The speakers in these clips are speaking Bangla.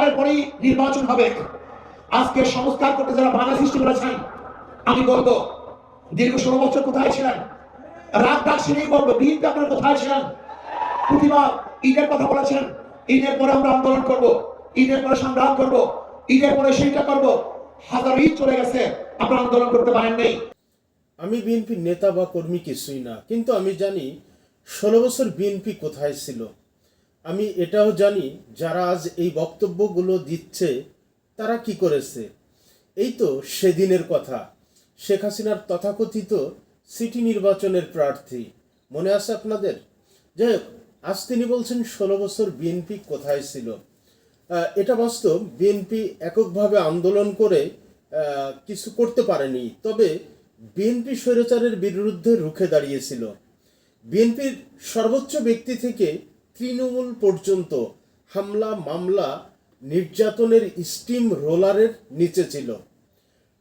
সংস্কারের পরেই নির্বাচন হবে। আজকে সংস্কার করতে যারা বাধা সৃষ্টি করেছেন আমি বলব, দীর্ঘ ষোলো বছর কোথায় ছিলেন? রাত শুনেই বলব, বিএনপি আপনার কোথায় ছিলেন? প্রতিবাদ ঈদের কথা বলেছেন, ঈদের পরে আমরা আন্দোলন করব, ঈদের পরে সংগ্রাম করব, ঈদের পরে সেইটা করব। হাজার ঈদ চলে গেছে, আপনারা আন্দোলন করতে পারেন নাই। আমি বিএনপির নেতা বা কর্মী কিছুই না, কিন্তু আমি জানি ষোলো বছর বিএনপি কোথায় ছিল। আমি এটাও জানি, যারা আজ এই বক্তব্যগুলো দিচ্ছে, তারা কি করেছে? এই তো সেদিনের কথা। শেখ হাসিনার তথাকথিত সিটি নির্বাচনের প্রার্থী। মনে আছে আপনাদের? যাই হোক, আজ তিনি বলছেন, ষোলো বছর বিএনপি কোথায় ছিল? এটা বাস্তব, বিএনপি এককভাবে আন্দোলন করে কিছু করতে পারেনি। তবে বিএনপি স্বৈরাচারের বিরুদ্ধে রুখে দাঁড়িয়েছিল। বিএনপির সর্বোচ্চ ব্যক্তি থেকে তৃণমূল পর্যন্ত হামলা, মামলা, নির্যাতনের স্টিম রোলারের নিচে ছিল।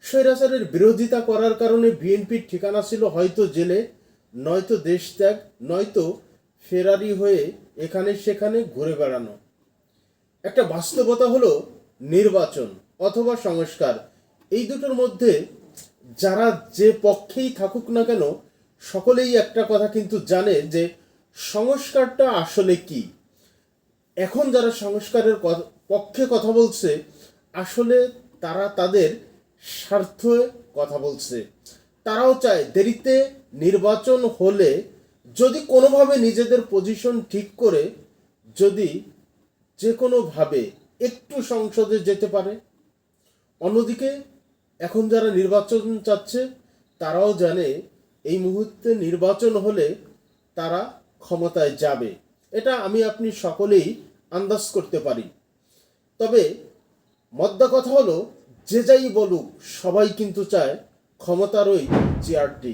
স্বৈরাচারের বিরোধিতা করার কারণে বিএনপির ঠিকানা ছিল হয়তো জেলে, নয়তো দেশত্যাগ, নয়তো ফেরারি হয়ে এখানে সেখানে ঘুরে বেড়ানো। একটা বাস্তবতা হলো নির্বাচন অথবা সংস্কার। এই দুটোর মধ্যে যারা যে পক্ষেই থাকুক না কেন, সকলেই একটা কথা কিন্তু জানে যে সংস্কারটা আসলে কি? এখন যারা সংস্কারের পক্ষে কথা বলছে, আসলে তারা তাদের স্বার্থে কথা বলছে। তারাও চায় দেরিতে নির্বাচন হলে যদি কোনোভাবে নিজেদের পজিশন ঠিক করে, যদি যে কোনোভাবে একটু সংসদে যেতে পারে। অন্যদিকে, এখন যারা নির্বাচন চাচ্ছে, তারাও জানে এই মুহূর্তে নির্বাচন হলে তারা ক্ষমতায় যাবে। এটা আমি আপনি সকলেই আন্দাজ করতে পারি। তবে মদ্দা কথা হলো, যে যাই বলুক, সবাই কিন্তু চায় ক্ষমতার ওই চেয়ারটি